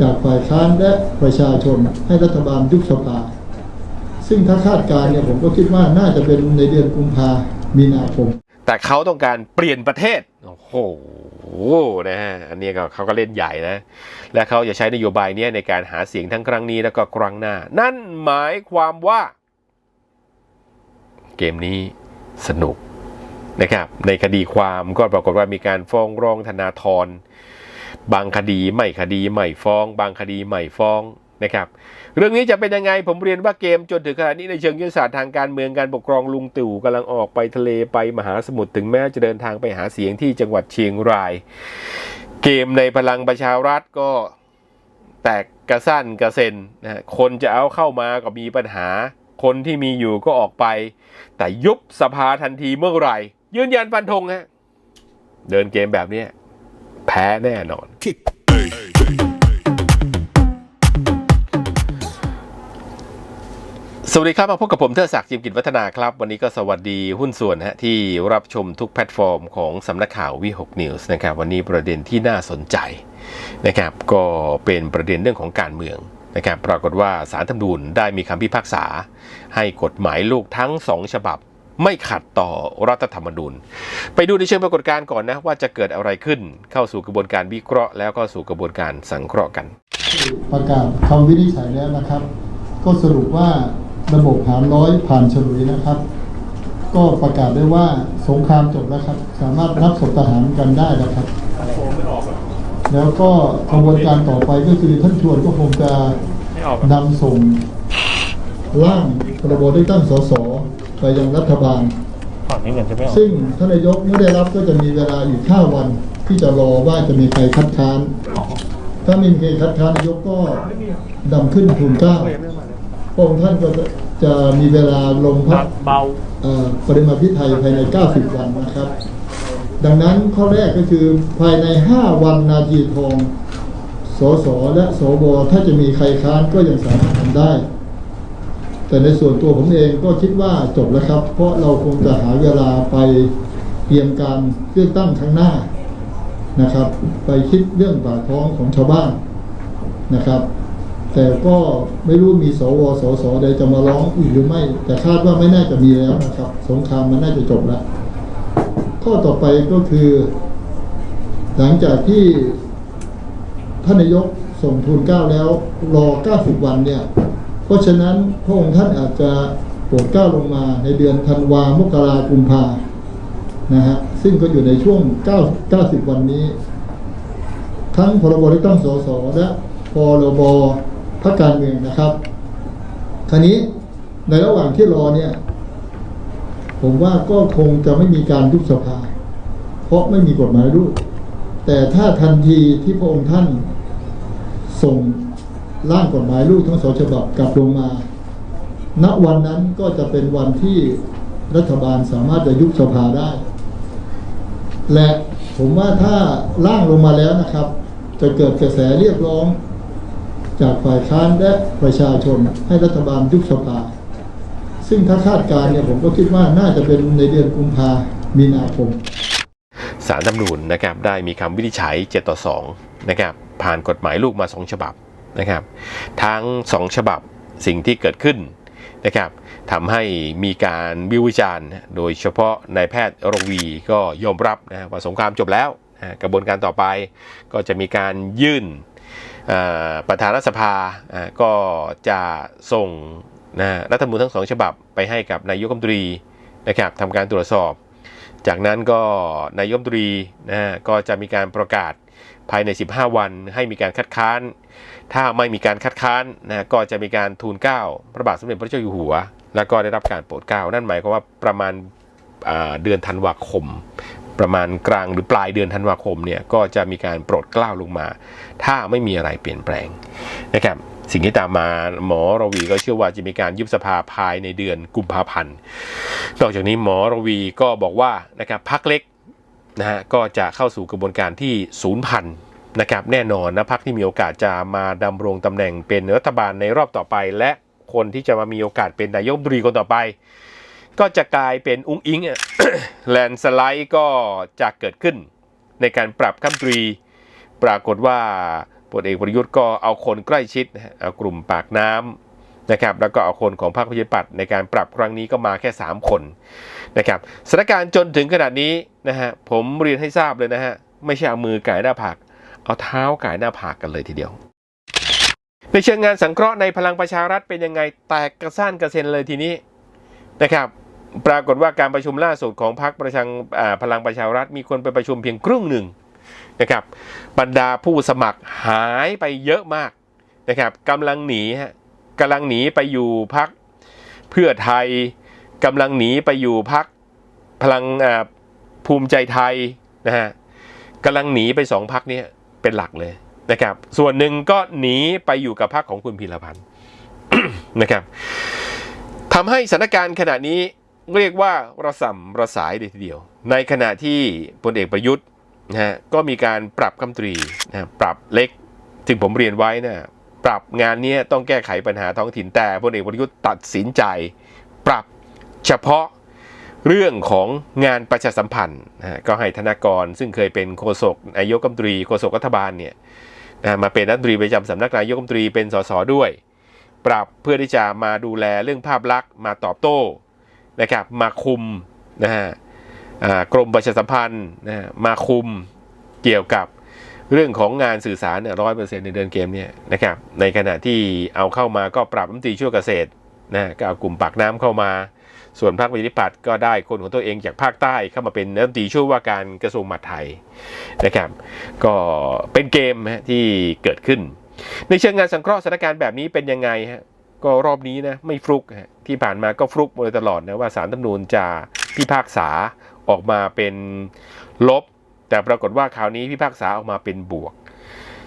จากฝ่ายค้านและประชาชนให้รัฐบาลยุบสภา ซึ่งถ้าคาดการณ์เนี่ยผมก็คิดว่าน่าจะเป็นในเดือนกุมภามีนาคม แต่เขาต้องการเปลี่ยนประเทศ โอ้โหนะฮะอันนี้ก็เขาก็เล่นใหญ่นะ และเขาจะใช้นโยบายนี้ในการหาเสียงทั้งครั้งนี้แล้วก็ครั้งหน้า นั่นหมายความว่า เกมนี้สนุกนะครับในคดีความก็ปรากฏว่ามีการฟ้องร้องธนาธร บางคดีไม่คดีไม่ฟ้อง บางคดีไม่ฟ้องนะครับเรื่องนี้จะเป็นยังไงผมเรียนว่าเกมจนถึงขณะนี้ในเชิงยุทธศาสตร์ทางการเมืองการปกครองลุงตู่กำลังออกไปทะเลไปมหาสมุทรถึงแม้จะเดินทางไปหาเสียงที่จังหวัดเชียงราย เกมในพลังประชารัฐก็แตกกระสั้นกระเซ็นนะคนจะเอาเข้ามาก็มีปัญหา คนที่มีอยู่ก็ออกไป แต่ยุบสภาทันทีเมื่อไหร่ ยืนยันฟันธงฮะเดินเกมแบบนี้ แพ้แน่นอน สวัสดีครับ มาพบกับผมเทอศักดิ์จิมกิจวัฒนาครับ วันนี้ก็สวัสดีหุ้นส่วนฮะที่รับชมทุกแพลตฟอร์มของสำนักข่าววิหกนิวส์นะครับ วันนี้ประเด็นที่น่าสนใจนะครับ ก็เป็นประเด็นเรื่องของการเมืองนะครับ ปรากฏว่าสารธรรมนูญได้มีคำพิพากษา ให้กฎหมายลูกทั้งสองฉบับ ไม่ขัดต่อรัฐธรรมนูญ ไปดูในเชิงปรากฏการณ์ก่อนนะว่าจะเกิดอะไรขึ้นเข้าสู่กระบวนการวิเคราะห์ แล้วก็สู่กระบวนการสังเคราะห์กัน ประกาศคำวินิจฉัยแล้วนะครับ ก็สรุปว่าระบบหารร้อยผ่านฉลุยนะครับ ก็ประกาศได้ว่าสงครามจบแล้วครับ สามารถรับศพทหารกันได้แล้วครับ แล้วก็กระบวนการต่อไปก็คือท่านชวนก็คงจะนำส่งร่างพรบได้ตั้งสส ไปยังรัฐบาล ฝั่งนี้เหมือนจะไม่ออกซึ่งท่านนายกเมื่อได้รับก็จะมีเวลาอยู่5วัน ที่จะรอว่าจะมีใครคัดค้าน ถ้าไมมีใครคัดค้านนายกก็ดำขึ้นทูลเกล้าพระองค์ท่านก็จะมีเวลาลงพระเบาเอ่อปริมาพิไทยภายใน 90 วันนะครับ ดังนั้นข้อแรกก็คือภายใน 5 วันนาทีทองสสและสวถ้าจะมีใครค้านก็ยังสามารถทำได้ แต่ในส่วนตัวผมเองก็คิดว่าจบแล้วครับ เพราะเราคงจะหาเวลาไปเตรียมการเลือกตั้งครั้งหน้านะครับ ไปคิดเรื่องปากท้องของชาวบ้านนะครับ แต่ก็ไม่รู้มีสวสสใดจะมาร้องอีกหรือไม่ แต่คาดว่าไม่น่าจะมีแล้วนะครับ สงครามมันน่าจะจบแล้ว ข้อต่อไปก็คือ หลังจากที่ท่านนายกส่งทูลเก้าแล้วรอ 90 วันเนี่ย เพราะฉะนั้นพระองค์ท่านอาจจะโปรดก้าลงมาในเดือนธันวามกรากุมภานะฮะซึ่งก็อยู่ในช่วง 9 90 วันนี้ ทั้งพรบเลือกตั้งสสและพรบพักการเมืองนะครับคราวนี้ในระหว่างที่รอเนี่ย ผมว่าก็คงจะไม่มีการยุบสภา เพราะไม่มีกฎหมายลูกแต่ถ้าทันทีที่พระองค์ท่านส่ง ร่างกฎหมายลูกทั้งสองฉบับกลับลงมา ณวันนั้นก็จะเป็นวันที่รัฐบาลสามารถจะยุบสภาได้ และผมว่าถ้าร่างลงมาแล้วนะครับ จะเกิดกระแสเรียกร้อง จากฝ่ายค้านและประชาชนให้รัฐบาลยุบสภา ซึ่งถ้าคาดการณ์เนี่ยผมก็คิดว่าน่าจะเป็นในเดือนกุมภามีนาคมสารรัฐธรรมนูญนะครับได้มีคำวินิจฉัย 7 ต่อ 2 นะครับ ผ่านกฎหมายลูกมา 2 ฉบับ นะครับ ทั้ง 2 ฉบับสิ่งที่เกิดขึ้นนะครับทำให้มีการวิวิจารณ์ โดยเฉพาะนายแพทย์โรวีก็ยอมรับนะว่าสงครามจบแล้วนะกระบวนการต่อไปก็จะมีการยื่นประธานรัฐสภาก็จะส่งนะรัฐธรรมนูญทั้งสองฉบับไปให้กับนายกรัฐมนตรีนะครับทำการตรวจสอบ จากนั้นก็นายกรัฐมนตรีนะก็จะมีการประกาศภายใน 15 วัน ให้มีการคัดค้าน ถ้าไม่มีการคัดค้านนะก็จะมีการทูลเกล้าพระบาทสมเด็จพระเจ้าอยู่หัว แล้วก็ได้รับการโปรดเกล้านั่นหมายความว่าประมาณาเดือนธันวาคม ประมาณกลางหรือปลายเดือนธันวาคมเนี่ยก็จะมีการโปรดเกล้าลงมา ถ้าไม่มีอะไรเปลี่ยนแปลงนะครับสิ่งที่ตามมาหมอรวีก็เชื่อว่าจะมีการยุบสภาภายในเดือนกุมภาพันธ์นอกจากนี้หมอรวีก็บอกว่านะครับพักเล็กนะฮะก็จะเข้าสู่กระบวนการที่ศูนย์พัน นะครับแน่นอนนะพักที่มีโอกาสจะมาดำรงตำแหน่งเป็นรัฐบาลในรอบต่อไป และคนที่จะมามีโอกาสเป็นนายกรัฐมนตรีคนต่อไป ก็จะกลายเป็นอุ้งอิงอะแลนสไลด์ก็จะเกิดขึ้น ในการปรับคัมตรีปรากฏว่าพลเอกประยุทธ์ก็เอาคนใกล้ชิดเอากลุ่มปากน้ำนะครับแล้วก็เอาคนของพรรคประชาธิปัตย์ในการปรับครั้งนี้ก็มาแค่ 3 คนนะครับสถานการณ์จนถึงขนาดนี้นะฮะผมเรียนให้ทราบเลยนะฮะไม่ใช่เอามือไก่หน้าผาก เอาเท้าก่ายหน้าผากกันเลยทีเดียว ในเชิงงานสังเคราะห์ในพลังประชารัฐเป็นยังไงแตกกระซ่านกระเซ็นเลยทีนี้นะครับปรากฏว่าการประชุมล่าสุดของพรรคประชังอ่าพลังประชารัฐมีคนไปประชุมเพียงครึ่งหนึ่งนะครับบรรดาผู้สมัครหายไปเยอะมากนะครับกำลังหนีฮะกำลังหนีไปอยู่พักเพื่อไทยกำลังหนีไปอยู่พักพลังอ่าภูมิใจไทยนะฮะกำลังหนีไปสองพักนี้ เป็นหลักเลยนะครับ ส่วนหนึ่งก็หนีไปอยู่กับพักของคุณพีรพันธ์นะครับทำให้สถานการณ์ขณะนี้เรียกว่าระส่ำระสายเลยทีเดียว ในขณะที่พลเอกประยุทธ์นะฮะก็มีการปรับคำตรีนะปรับเล็กถึงผมเรียนไว้นะปรับงานนี้ต้องแก้ไขปัญหาท้องถิ่นแต่พลเอกประยุทธ์ตัดสินใจ ปรับเฉพาะ เรื่องของงานประชาสัมพันธ์นะก็ให้ธนากรซึ่งเคยเป็นโฆษกนายกรัฐมนตรีโฆษกรัฐบาลเนี่ยนะมาเป็นรัฐมนตรีประจำสำนักนายกรัฐมนตรีเป็นสสด้วย ปรับเพื่อที่จะมาดูแลเรื่องภาพลักษณ์มาตอบโต้นะครับมาคุมนะฮะกรมประชาสัมพันธ์นะฮะมาคุมเกี่ยวกับเรื่องของงานสื่อสารเนี่ยร้อยเปอร์เซ็นต์ในเดือนเกมเนี่ยนะครับในขณะที่เอาเข้ามาก็ปรับรัฐมนตรีช่วยเกษตรนะฮะก็เอากลุ่มปากน้ำเข้ามา ส่วนภาคประชาธิปัตย์ก็ได้คนของตัวเองจากภาคใต้เข้ามาเป็นรัฐมนตรีช่วยว่าการกระทรวงมหาดไทยนะครับ ก็เป็นเกมที่เกิดขึ้น ในเชิงงานสังเคราะห์สถานการณ์แบบนี้เป็นยังไงฮะก็รอบนี้นะไม่ฟลุกฮะที่ผ่านมาก็ฟลุกมาโดยตลอดนะว่าสารรัฐธรรมนูญจะพิพากษาออกมาเป็นลบ แต่ปรากฏว่าคราวนี้พิพากษาออกมาเป็นบวก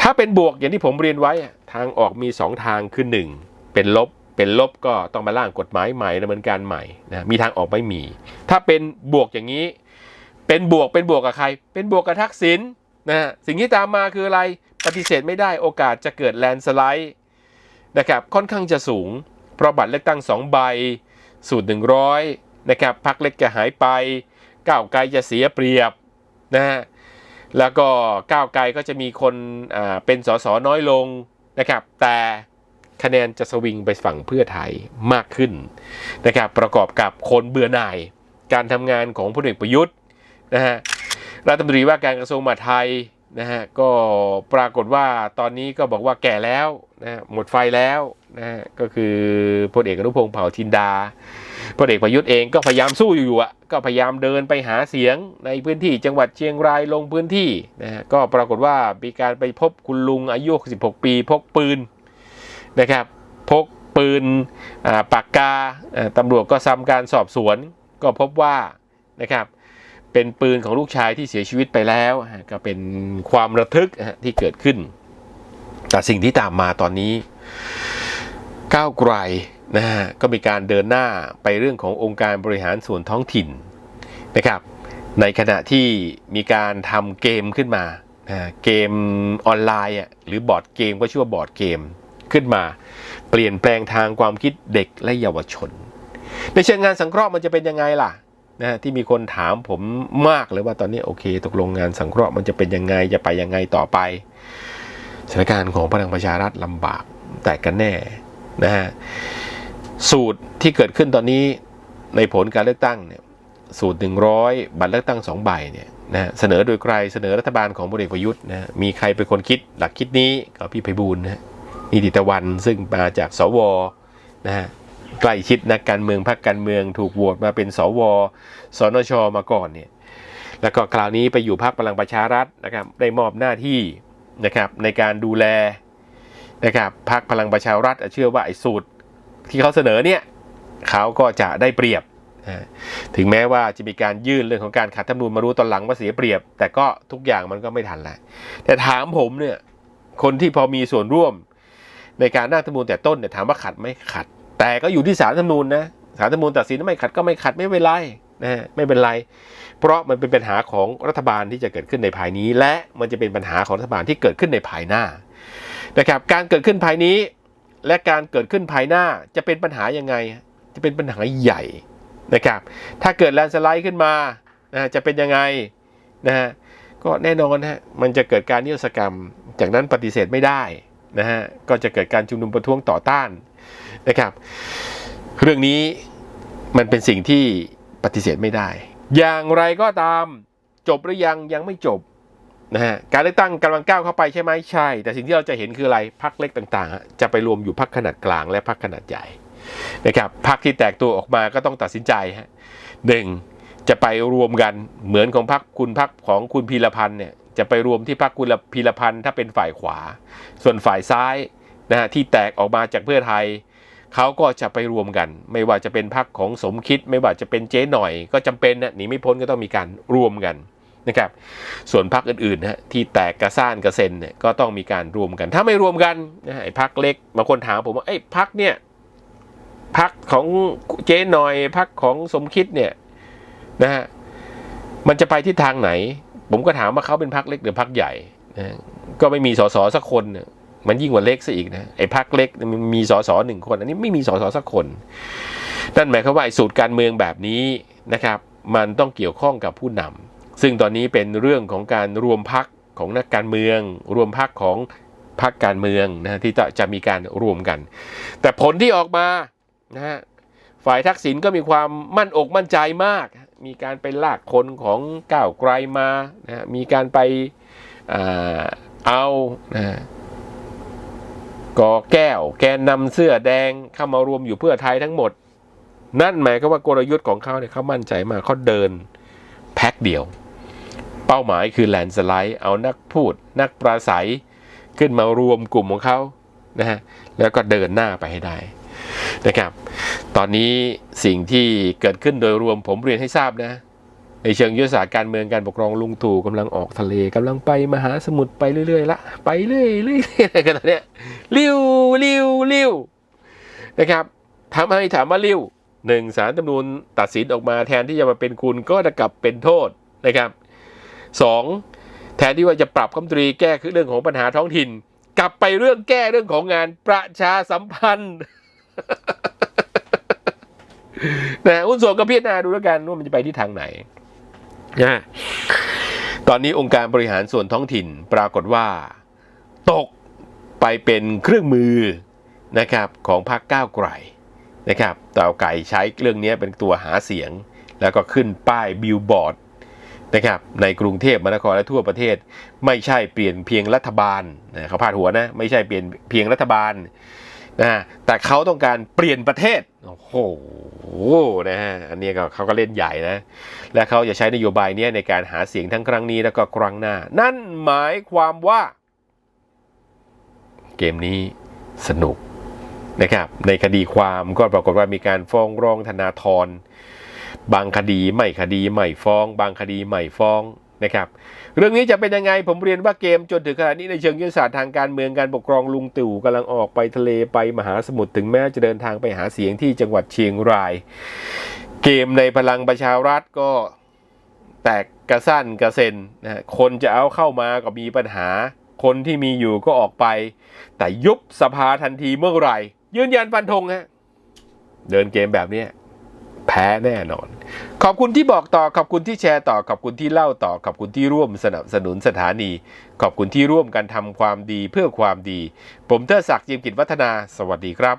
ถ้าเป็นบวกอย่างที่ผมเรียนไว้ทางออกมี 2 ทางคือ 1 เป็นลบ เป็นลบก็ต้องมาร่างกฎหมายใหม่ดำเนินการใหม่นะมีทางออกไม่มี ถ้าเป็นบวกอย่างนี้ เป็นบวกเป็นบวกกับใคร เป็นบวกกับทักษิณนะฮะสิ่งที่ตามมาคืออะไรปฏิเสธไม่ได้โอกาสจะเกิดแลนสไลด์นะครับค่อนข้างจะสูง เพราะบัตรเลือกตั้ง 2 ใบ สูตร 100นะครับพักเล็กจะหายไปก้าวไกลจะเสียเปรียบนะฮะแล้วก็ก้าวไกลก็จะมีคนอ่าเป็นสสน้อยลงนะครับแต่ คะแนนจะสวิงไปฝั่งเพื่อไทยมากขึ้นนะครับประกอบกับคนเบื่อหน่าย การทำงานของพลเอกประยุทธ์นะฮะรัฐมนตรีว่าการกระทรวงมหาดไทยนะฮะก็ปรากฏว่าตอนนี้ก็บอกว่าแก่แล้วนะฮะหมดไฟแล้วนะฮะก็คือพลเอกอนุพงศ์เผ่าทินดาพลเอกประยุทธ์เองก็พยายามสู้อยู่ๆอะก็พยายามเดินไปหาเสียงในพื้นที่จังหวัดเชียงรายลงพื้นที่นะฮะก็ปรากฏว่ามีการไปพบคุณลุงอายุ16ปีพกปืน นะครับ พกปืนปากกาตำรวจก็ทำการสอบสวน ก็พบว่านะครับเป็นปืนของลูกชายที่เสียชีวิตไปแล้ว ก็เป็นความระทึกที่เกิดขึ้น แต่สิ่งที่ตามมาตอนนี้ ก้าวไกลนะฮะก็มีการเดินหน้าไปเรื่องขององค์การบริหารส่วนท้องถิ่นนะครับในขณะที่มีการทำเกมขึ้นมานะเกมออนไลน์หรือบอร์ดเกมก็ชื่อว่าบอร์ดเกม ขึ้นมา เปลี่ยนแปลงทางความคิดเด็กและเยาวชน ในเชิงงานสังเคราะห์มันจะเป็นยังไงล่ะนะที่มีคนถามผมมากเลยว่าตอนนี้โอเค ตกลงงานสังเคราะห์มันจะเป็นยังไงจะไปยังไงต่อไปสถานการณ์ของพลังประชารัฐลำบากแต่กันแน่นะฮะสูตรที่เกิดขึ้นตอนนี้ในผลการเลือกตั้งเนี่ยสูตร 100 บัตรเลือกตั้ง 2 ใบเนี่ยนะเสนอโดยใครเสนอรัฐบาลของพลเอกประยุทธ์นะมีใครเป็นคนคิดหลักคิดนี้ก็พี่ไพบูลย์นะ นิติตะวันซึ่งมาจากสวนะฮะใกล้ชิดนักการเมืองพรรคการเมืองถูกโหวตมาเป็นสวสนชมาก่อนเนี่ยแล้วก็คราวนี้ไปอยู่พรรคพลังประชารัฐนะครับได้มอบหน้าที่นะครับในการดูแลนะครับพรรคพลังประชารัฐเชื่อว่าไอ้สูตรที่เขาเสนอเนี่ยเขาก็จะได้เปรียบนะถึงแม้ว่าจะมีการยื่นเรื่องของการขัดธรรมนูญมารู้ตอนหลังว่าเสียเปรียบ แต่ก็ทุกอย่างมันก็ไม่ทันแหละแต่ถามผมเนี่ยคนที่พอมีส่วนร่วม ในการร่างธรรมนูญแต่ต้นเนี่ยถามว่าขัดไหมขัด แต่ก็อยู่ที่ศาลธรรมนูญนะศาลธรรมนูญตัดสินว่าไม่ขัดก็ไม่ขัดไม่เป็นไรนะฮะไม่เป็นไร เพราะมันเป็นปัญหาของรัฐบาลที่จะเกิดขึ้นในภายนี้ และมันจะเป็นปัญหาของรัฐบาลที่เกิดขึ้นในภายหน้านะครับการเกิดขึ้นภายนี้ และการเกิดขึ้นภายหน้าจะเป็นปัญหายังไง จะเป็นปัญหาใหญ่นะครับถ้าเกิดแลนสไลด์ขึ้นมานะจะเป็นยังไงนะฮะก็แน่นอนฮะมันจะเกิดการนิรศกรรม จากนั้นปฏิเสธไม่ได้ นะฮะก็จะเกิดการชุมนุมประท้วงต่อต้านนะครับ เรื่องนี้มันเป็นสิ่งที่ปฏิเสธไม่ได้ อย่างไรก็ตามจบหรือยังยังไม่จบนะฮะการเลือกตั้งกำลังก้าวเข้าไปใช่ไหมใช่ แต่สิ่งที่เราจะเห็นคืออะไรพักเล็กต่างๆ จะไปรวมอยู่พักขนาดกลางและพักขนาดใหญ่นะครับพักที่แตกตัวออกมาก็ต้องตัดสินใจฮะหนึ่งจะไปรวมกันเหมือนของพักคุณพักของคุณพีรพันธ์เนี่ย จะไปรวมที่พักคุณพีรพันธ์ถ้าเป็นฝ่ายขวา ส่วนฝ่ายซ้ายนะฮะที่แตกออกมาจากเพื่อไทยเขาก็จะไปรวมกัน ไม่ว่าจะเป็นพักของสมคิด ไม่ว่าจะเป็นเจ๊หน่อย ก็จำเป็นนะหนีไม่พ้นก็ต้องมีการรวมกันนะครับ ส่วนพักอื่นๆนะฮะที่แตกกระซ่านกระเซ็นเนี่ยก็ต้องมีการรวมกัน ถ้าไม่รวมกันนะฮะไอ้พักเล็กบางคนถามผมว่าไอ้ยพักเนี่ยพักของเจ๊หน่อยพักของสมคิดเนี่ยนะฮะมันจะไปทิศทางไหน ผมก็ถามว่าเขาเป็นพักเล็กหรือพักใหญ่นะก็ไม่มีสสสักคนมันยิ่งกว่าเล็กซะอีกนะไอ้พักเล็กมันมีสสหนึ่งคน อันนี้ไม่มีสสสักคนนั่นหมายความว่าไอ้สูตรการเมืองแบบนี้นะครับ มันต้องเกี่ยวข้องกับผู้นำซึ่งตอนนี้เป็นเรื่องของการรวมพักของนักการเมือง รวมพักของพักการเมืองนะที่จะจะมีการรวมกัน แต่ผลที่ออกมานะฮะฝ่ายทักษิณก็มีความมั่นอกมั่นใจมาก มีการไปลากคนของก้าวไกลมานะมีการไปเอานะฮะกอแก้ว แกนนำเสื้อแดงเข้ามารวมอยู่เพื่อไทยทั้งหมด นั่นหมายความว่ากลยุทธ์ของเขาเนี่ยเขามั่นใจมากเขาเดินแพ็คเดียว เป้าหมายคือแลนสไลด์เอานักพูด นักปราศัย ขึ้นมารวมกลุ่มของเขานะฮะแล้วก็เดินหน้าไปให้ได้ นะครับ ตอนนี้สิ่งที่เกิดขึ้นโดยรวมผมเรียนให้ทราบนะในเชิงยุทธศาสตร์การเมืองการปกครองลุงตู่กำลังออกทะเลกำลังไปมหาสมุทรไปเรื่อยๆละไปเรื่อยๆเรื่อยๆกันตอนเนี้ยริ้วริ้วริ้วนะครับทำให้ถามว่าริ้วหนึ่งสารตำนูนตัดสินออกมาแทนที่จะมาเป็นคุณก็จะกลับเป็นโทษนะครับสองแทนที่ว่าจะปรับคำตรีแก้คือเรื่องของปัญหาท้องถิ่น กลับไปเรื่องแก้เรื่องของงานประชาสัมพันธ์ นะหุ้นส่วนก็พิจารณาดูแล้วกันว่ามันจะไปที่ทางไหนนะตอนนี้องค์การบริหารส่วนท้องถิ่นปรากฏว่า ตกไปเป็นเครื่องมือนะครับของพรรคก้าวไกลนะครับต่าวไก่ใช้เรื่องนี้เป็นตัวหาเสียง แล้วก็ขึ้นป้ายบิลบอร์ดนะครับในกรุงเทพมหานครและทั่วประเทศ ไม่ใช่เปลี่ยนเพียงรัฐบาลนะเขาพาดหัวนะ ไม่ใช่เปลี่ยนเพียงรัฐบาล นะแต่เขาต้องการเปลี่ยนประเทศ โอ้โหนะฮะอันนี้ก็เขาก็เล่นใหญ่นะ และเขาจะใช้นโยบายนี้ในการหาเสียงทั้งครั้งนี้แล้วก็ครั้งหน้า นั่นหมายความว่า เกมนี้สนุกนะครับ ในคดีความก็ปรากฏว่ามีการฟ้องร้องธนาธรบางคดีไม่คดีไม่ฟ้อง บางคดีไม่ฟ้อง นะครับเรื่องนี้จะเป็นยังไงผมเรียนว่าเกมจนถึงขณะนี้ในเชิงยุทธศาสตร์ทางการเมืองการปกครองลุงตู่กำลังออกไปทะเลไปมหาสมุทรถึงแม้จะเดินทางไปหาเสียงที่จังหวัดเชียงราย เกมในพลังประชารัฐก็แตกกระสั้นกระเซ็นนะคนจะเอาเข้ามาก็มีปัญหา คนที่มีอยู่ก็ออกไป แต่ยุบสภาทันทีเมื่อไหร่ ยืนยันฟันธงฮะเดินเกมแบบนี้ แพ้แน่นอน ขอบคุณที่บอกต่อ ขอบคุณที่แชร์ต่อ ขอบคุณที่เล่าต่อ ขอบคุณที่ร่วมสนับสนุนสถานี ขอบคุณที่ร่วมกันทำความดีเพื่อความดี ผมเทอศักดิ์ยิมกิจวัฒนา สวัสดีครับ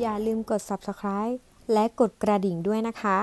อย่าลืมกด subscribe และกดกระดิ่งด้วยนะคะ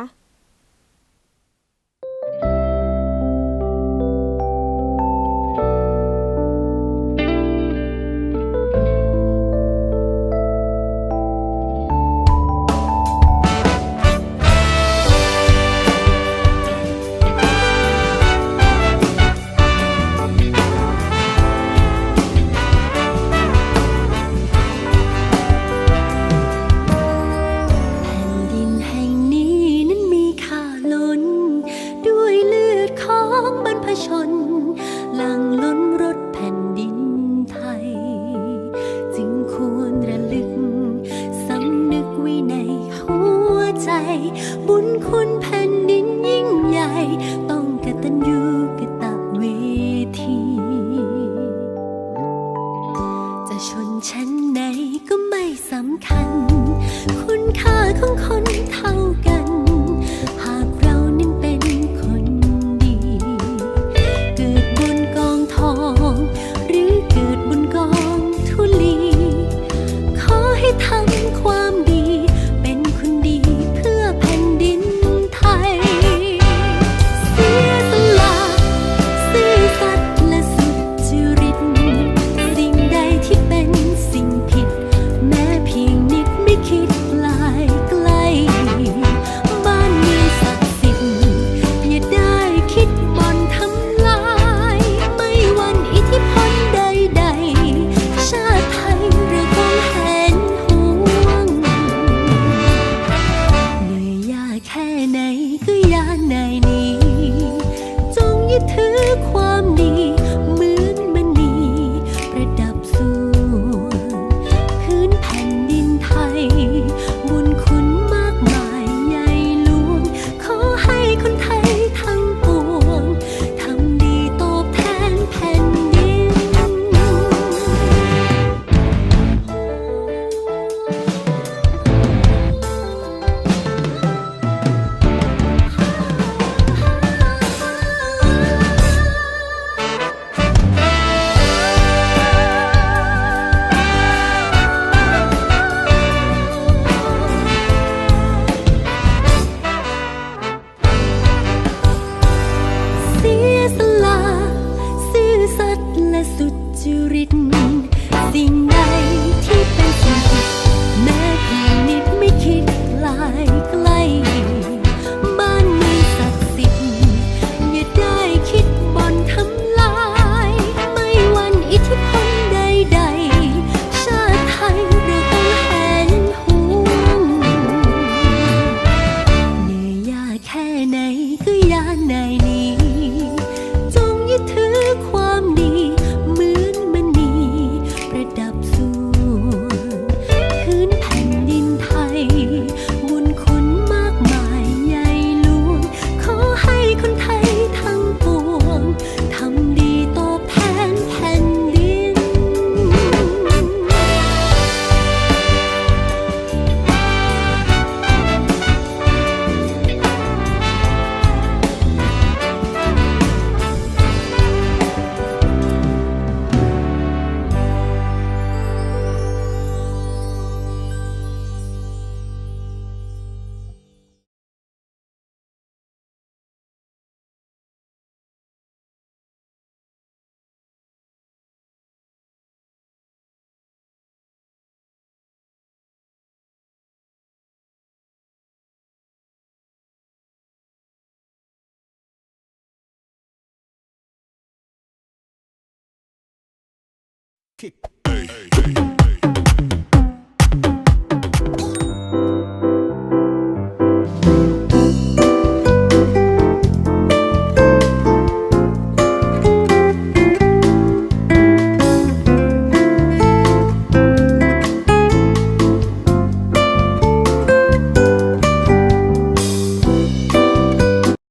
kick.